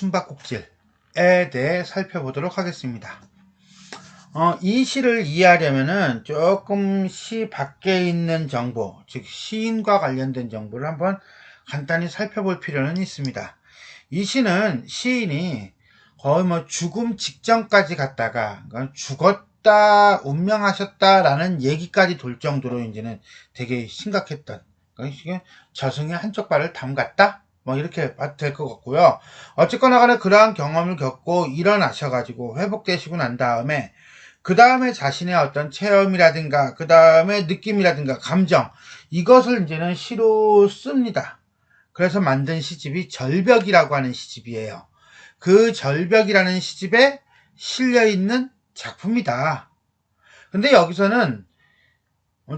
숨바꼭질에 대해 살펴보도록 하겠습니다. 어, 이 시를 이해하려면은 조금 시 밖에 있는 정보, 즉 시인과 관련된 정보를 한번 간단히 살펴볼 필요는 있습니다. 이 시는 시인이 거의 뭐 죽음 직전까지 갔다가 그러니까 죽었다 운명하셨다라는 얘기까지 돌 정도로 이제는 되게 심각했던 그러니까 저승의 한쪽 발을 담갔다 뭐 이렇게 봐도 될 것 같고요. 어쨌거나 간에 그러한 경험을 겪고 일어나셔가지고 회복되시고 난 다음에 그 다음에 자신의 어떤 체험이라든가 그 다음에 느낌이라든가 감정 이것을 이제는 시로 씁니다. 그래서 만든 시집이 절벽이라고 하는 시집이에요. 그 절벽이라는 시집에 실려 있는 작품이다. 근데 여기서는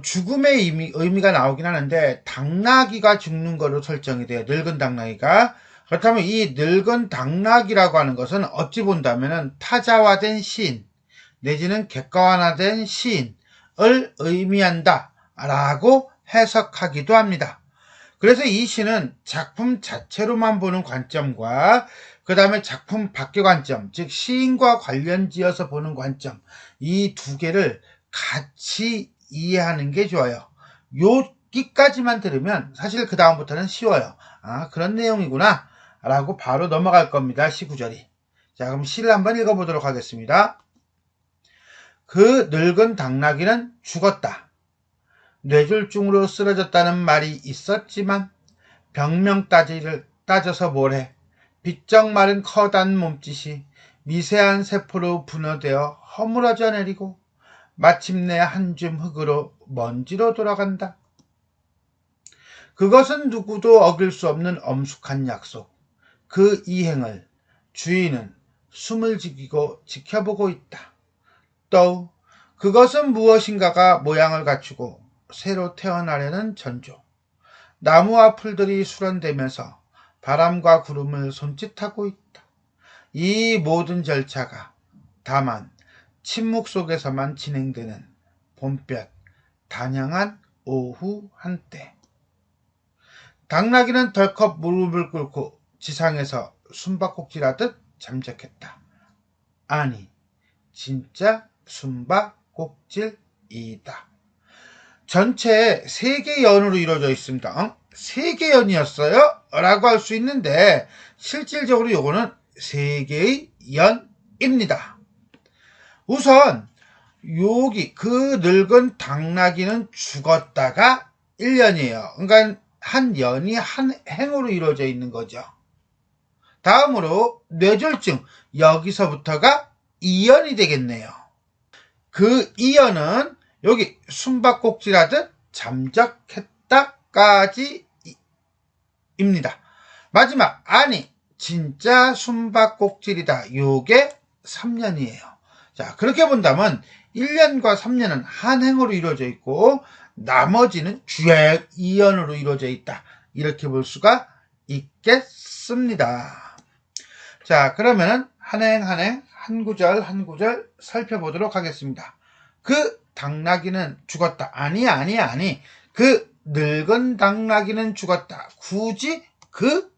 죽음의 의미, 의미가 나오긴 하는데 당나귀가 죽는 거로 설정이 돼요. 늙은 당나귀가. 그렇다면 이 늙은 당나귀라고 하는 것은 어찌 본다면 타자화된 시인 내지는 객관화된 시인을 의미한다 라고 해석하기도 합니다. 그래서 이 시는 작품 자체로만 보는 관점과 그 다음에 작품 밖의 관점, 즉 시인과 관련 지어서 보는 관점 이 두 개를 같이 이해하는 게 좋아요. 여기까지만 들으면 사실 그 다음부터는 쉬워요. 아 그런 내용이구나 라고 바로 넘어갈 겁니다. 시 구절이. 자 그럼 시를 한번 읽어보도록 하겠습니다. 그 늙은 당나귀는 죽었다. 뇌졸중으로 쓰러졌다는 말이 있었지만 병명 따지를 따져서 뭐래 빗적 마른 커다란 몸짓이 미세한 세포로 분화되어 허물어져 내리고 마침내 한 줌 흙으로 먼지로 돌아간다. 그것은 누구도 어길 수 없는 엄숙한 약속. 그 이행을 주인은 숨을 지키고 지켜보고 있다. 또 그것은 무엇인가가 모양을 갖추고 새로 태어나려는 전조. 나무와 풀들이 수련되면서 바람과 구름을 손짓하고 있다. 이 모든 절차가 다만 침묵 속에서만 진행되는 봄볕 단양한 오후 한때. 당나귀는 덜컥 무릎을 꿇고 지상에서 숨바꼭질하듯 잠적했다. 아니, 진짜 숨바꼭질이다. 전체 3개 연으로 이루어져 있습니다. 어? 3개 연이었어요? 라고 할 수 있는데 실질적으로 이거는 3개의 연입니다. 우선 여기 그 늙은 당나귀는 죽었다가 1년이에요. 그러니까 한 연이 한 행으로 이루어져 있는 거죠. 다음으로 뇌졸중 여기서부터가 2연이 되겠네요. 그 2연은 여기 숨바꼭질하듯 잠적했다까지 입니다. 마지막 아니 진짜 숨바꼭질이다. 요게 3년이에요. 자, 그렇게 본다면 1년과 3년은 한 행으로 이루어져 있고 나머지는 주액 2연으로 이루어져 있다. 이렇게 볼 수가 있겠습니다. 자, 그러면은 한 행 한 행 한 구절 한 구절 살펴보도록 하겠습니다. 그 당나귀는 죽었다. 아니 아니 아니. 그 늙은 당나귀는 죽었다. 굳이 그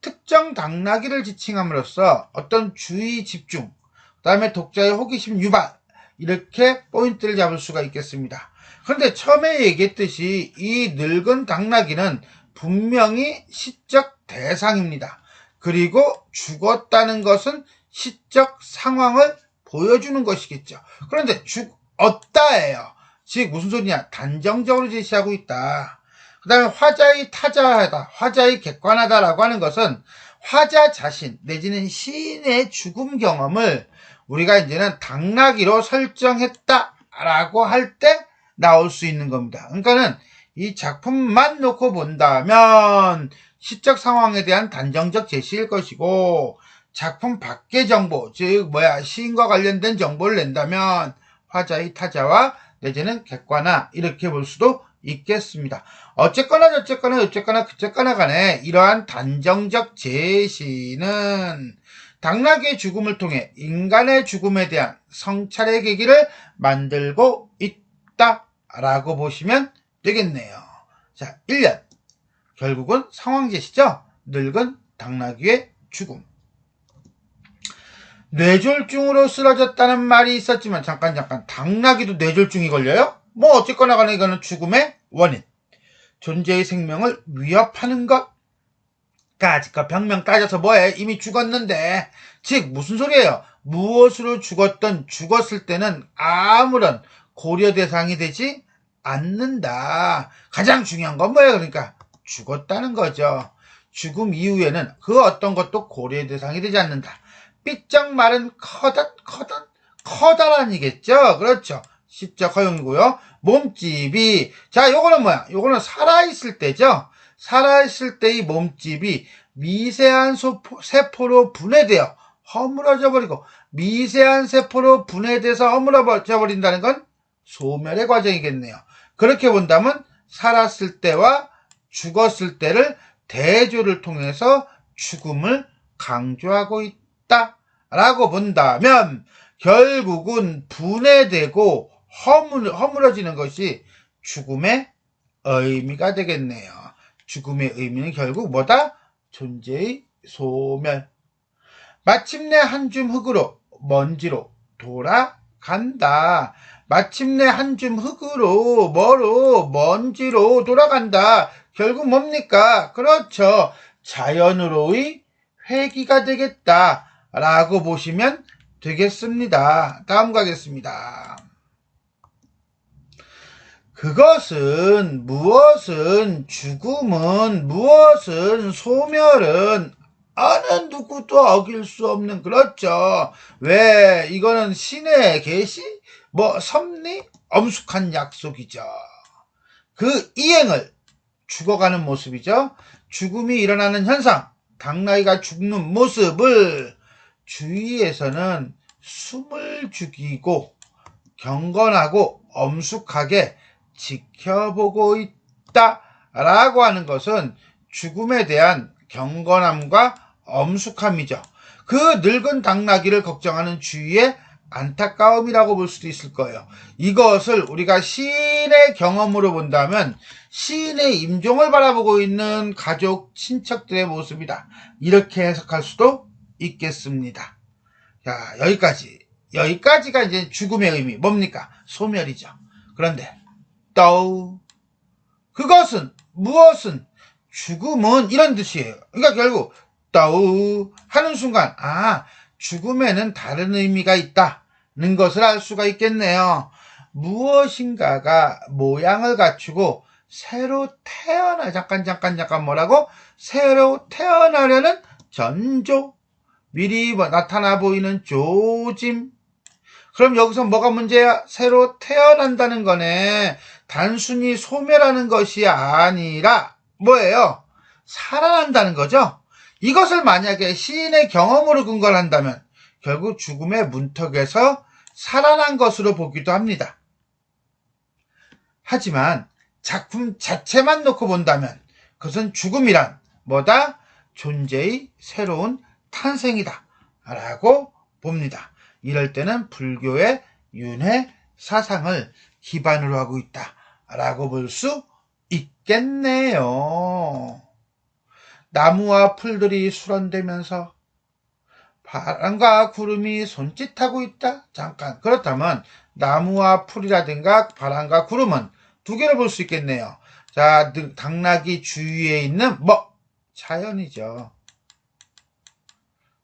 특정 당나귀를 지칭함으로써 어떤 주의 집중, 그 다음에 독자의 호기심 유발, 이렇게 포인트를 잡을 수가 있겠습니다. 그런데 처음에 얘기했듯이 이 늙은 당나귀는 분명히 시적 대상입니다. 그리고 죽었다는 것은 시적 상황을 보여주는 것이겠죠. 그런데 죽었다예요. 즉 무슨 소리냐? 단정적으로 제시하고 있다. 그 다음에 화자의 타자하다, 화자의 객관하다라고 하는 것은 화자 자신 내지는 시인의 죽음 경험을 우리가 이제는 당나귀로 설정했다라고 할 때 나올 수 있는 겁니다. 그러니까는 이 작품만 놓고 본다면 시적 상황에 대한 단정적 제시일 것이고 작품 밖의 정보, 즉 뭐야 시인과 관련된 정보를 낸다면 화자의 타자와 내지는 객관화 이렇게 볼 수도 있겠습니다. 어쨌거나 저쨌거나 어쨌거나 그쨌거나 간에 이러한 단정적 제시는 당나귀의 죽음을 통해 인간의 죽음에 대한 성찰의 계기를 만들고 있다라고 보시면 되겠네요. 자, 1년. 결국은 상황 제시죠? 늙은 당나귀의 죽음. 뇌졸중으로 쓰러졌다는 말이 있었지만 잠깐 잠깐 당나귀도 뇌졸중이 걸려요? 뭐 어쨌거나 간에 이거는 죽음의 원인. 존재의 생명을 위협하는 것. 까짓거 병명 따져서 뭐해? 이미 죽었는데. 즉 무슨 소리예요? 무엇으로 죽었던 죽었을 때는 아무런 고려 대상이 되지 않는다. 가장 중요한 건 뭐예요? 그러니까 죽었다는 거죠. 죽음 이후에는 그 어떤 것도 고려 대상이 되지 않는다. 삐쩍 마른 커다 커다 커다란이겠죠. 그렇죠. 시적 허용이고요. 몸집이 자 요거는 뭐야? 요거는 살아있을 때죠. 살아있을 때의 몸집이 미세한 소포, 세포로 분해되어 허물어져 버리고 미세한 세포로 분해돼서 허물어져 버린다는 건 소멸의 과정이겠네요. 그렇게 본다면 살았을 때와 죽었을 때를 대조를 통해서 죽음을 강조하고 있다 라고 본다면 결국은 분해되고 허물, 허물어지는 것이 죽음의 의미가 되겠네요. 죽음의 의미는 결국 뭐다? 존재의 소멸. 마침내 한 줌 흙으로 먼지로 돌아간다. 마침내 한 줌 흙으로 뭐로 먼지로 돌아간다. 결국 뭡니까? 그렇죠. 자연으로의 회귀가 되겠다. 라고 보시면 되겠습니다. 다음 가겠습니다. 그것은 무엇은 죽음은 무엇은 소멸은 어느 누구도 어길 수 없는 그렇죠. 왜 이거는 신의 계시 뭐 섭리 엄숙한 약속이죠. 그 이행을 죽어가는 모습이죠. 죽음이 일어나는 현상, 당나귀가 죽는 모습을 주위에서는 숨을 죽이고 경건하고 엄숙하게 지켜보고 있다 라고 하는 것은 죽음에 대한 경건함과 엄숙함이죠. 그 늙은 당나귀를 걱정하는 주위의 안타까움이라고 볼 수도 있을 거예요. 이것을 우리가 시인의 경험으로 본다면 시인의 임종을 바라보고 있는 가족, 친척들의 모습이다. 이렇게 해석할 수도 있겠습니다. 자, 여기까지. 여기까지가 이제 죽음의 의미. 뭡니까? 소멸이죠. 그런데 또 그것은 무엇은 죽음은 이런 뜻이에요. 그러니까 결국 또 하는 순간 아 죽음에는 다른 의미가 있다는 것을 알 수가 있겠네요. 무엇인가가 모양을 갖추고 새로 태어나 잠깐 잠깐 잠깐 뭐라고 새로 태어나려는 전조 미리 뭐 나타나 보이는 조짐 그럼 여기서 뭐가 문제야? 새로 태어난다는 거네. 단순히 소멸하는 것이 아니라 뭐예요? 살아난다는 거죠. 이것을 만약에 시인의 경험으로 근거를 한다면 결국 죽음의 문턱에서 살아난 것으로 보기도 합니다. 하지만 작품 자체만 놓고 본다면 그것은 죽음이란 뭐다? 존재의 새로운 탄생이다. 라고 봅니다. 이럴 때는 불교의 윤회 사상을 기반으로 하고 있다. 라고 볼 수 있겠네요. 나무와 풀들이 수런되면서 바람과 구름이 손짓하고 있다. 잠깐. 그렇다면 나무와 풀이라든가 바람과 구름은 두 개로 볼수 있겠네요. 자, 당나귀 주위에 있는 뭐 자연이죠.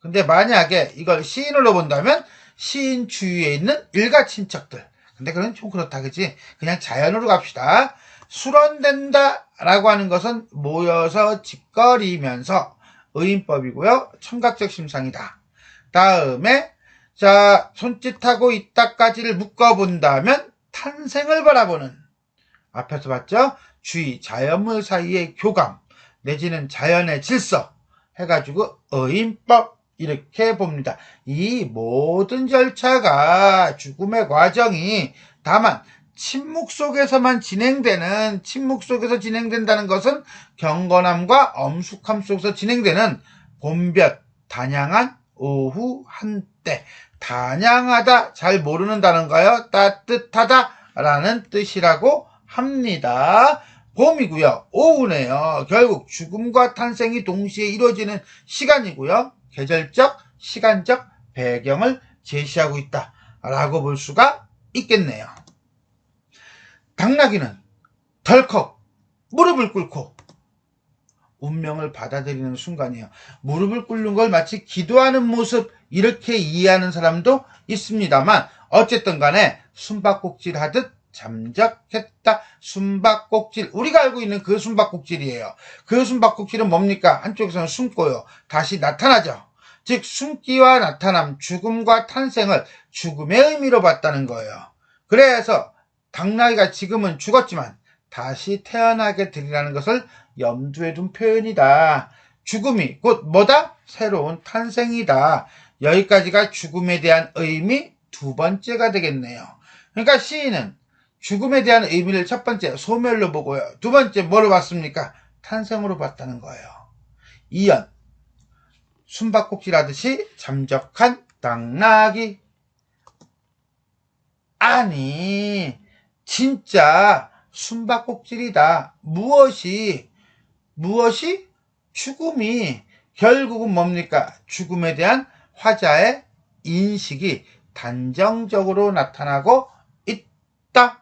근데 만약에 이걸 시인으로 본다면 시인 주위에 있는 일가 친척들. 근데 그건 좀 그렇다, 그지? 그냥 자연으로 갑시다. 수런된다 라고 하는 것은 모여서 짓거리면서 의인법이고요. 청각적 심상이다. 다음에 자 손짓하고 있다까지를 묶어본다면 탄생을 바라보는 앞에서 봤죠? 주의 자연물 사이의 교감 내지는 자연의 질서 해가지고 의인법 이렇게 봅니다. 이 모든 절차가 죽음의 과정이 다만 침묵 속에서만 진행되는 침묵 속에서 진행된다는 것은 경건함과 엄숙함 속에서 진행되는 봄볕 단양한 오후 한때 단양하다 잘 모르는 단어인가요? 따뜻하다 라는 뜻이라고 합니다. 봄이고요. 오후네요. 결국 죽음과 탄생이 동시에 이루어지는 시간이고요. 계절적, 시간적 배경을 제시하고 있다라고 볼 수가 있겠네요. 당나귀는 덜컥 무릎을 꿇고 운명을 받아들이는 순간이에요. 무릎을 꿇는 걸 마치 기도하는 모습 이렇게 이해하는 사람도 있습니다만 어쨌든 간에 숨바꼭질 하듯 잠적했다. 숨바꼭질. 우리가 알고 있는 그 숨바꼭질이에요. 그 숨바꼭질은 뭡니까? 한쪽에서는 숨고요. 다시 나타나죠. 즉 숨기와 나타남, 죽음과 탄생을 죽음의 의미로 봤다는 거예요. 그래서 당나귀가 지금은 죽었지만 다시 태어나게 되리라는 것을 염두에 둔 표현이다. 죽음이 곧 뭐다? 새로운 탄생이다. 여기까지가 죽음에 대한 의미 두 번째가 되겠네요. 그러니까 시인은 죽음에 대한 의미를 첫 번째 소멸로 보고요. 두 번째 뭐로 봤습니까? 탄생으로 봤다는 거예요. 이연 숨바꼭질 하듯이 잠적한 당나귀 아니 진짜 숨바꼭질이다. 무엇이 무엇이 죽음이 결국은 뭡니까? 죽음에 대한 화자의 인식이 단정적으로 나타나고 있다.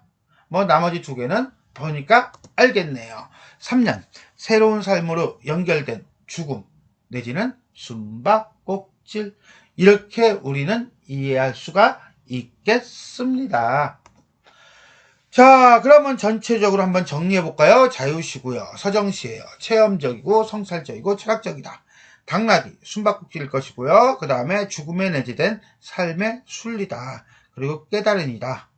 뭐 나머지 두 개는 보니까 알겠네요. 3년 새로운 삶으로 연결된 죽음 내지는 숨바꼭질 이렇게 우리는 이해할 수가 있겠습니다. 자, 그러면 전체적으로 한번 정리해 볼까요? 자유시고요. 서정시예요. 체험적이고 성찰적이고 철학적이다. 당나귀, 숨바꼭질일 것이고요. 그 다음에 죽음에 내재된 삶의 순리다. 그리고 깨달은이다.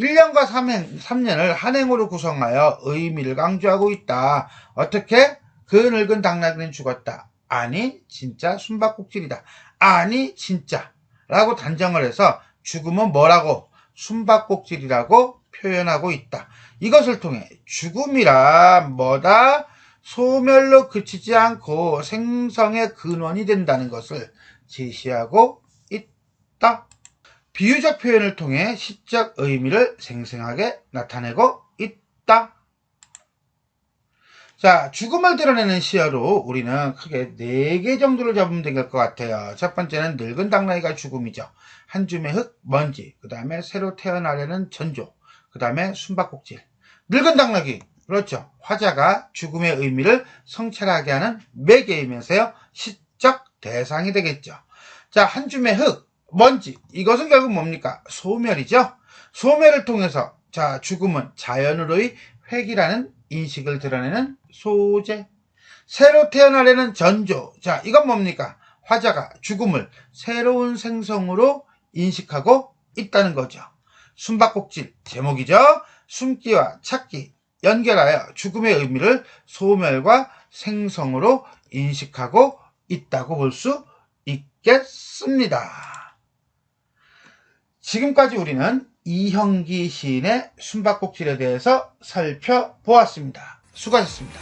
1년과 3년, 3년을 한행으로 구성하여 의미를 강조하고 있다. 어떻게? 그 늙은 당나귀는 죽었다. 아니, 진짜 숨바꼭질이다. 아니, 진짜. 라고 단정을 해서 죽음은 뭐라고? 숨바꼭질이라고 표현하고 있다. 이것을 통해 죽음이라 뭐다? 소멸로 그치지 않고 생성의 근원이 된다는 것을 제시하고 있다. 비유적 표현을 통해 시적 의미를 생생하게 나타내고 있다. 자, 죽음을 드러내는 시야로 우리는 크게 네 개 정도를 잡으면 될 것 같아요. 첫 번째는 늙은 당나귀가 죽음이죠. 한 줌의 흙, 먼지, 그 다음에 새로 태어나려는 전조, 그 다음에 숨바꼭질. 늙은 당나귀, 그렇죠. 화자가 죽음의 의미를 성찰하게 하는 매개이면서요, 시적 대상이 되겠죠. 자, 한 줌의 흙, 먼지, 이것은 결국 뭡니까? 소멸이죠. 소멸을 통해서, 자, 죽음은 자연으로의 획이라는 인식을 드러내는 소재. 새로 태어나려는 전조. 자, 이건 뭡니까? 화자가 죽음을 새로운 생성으로 인식하고 있다는 거죠. 숨바꼭질 제목이죠. 숨기와 찾기 연결하여 죽음의 의미를 소멸과 생성으로 인식하고 있다고 볼 수 있겠습니다. 지금까지 우리는 이형기 시인의 숨바꼭질에 대해서 살펴보았습니다. 수고하셨습니다.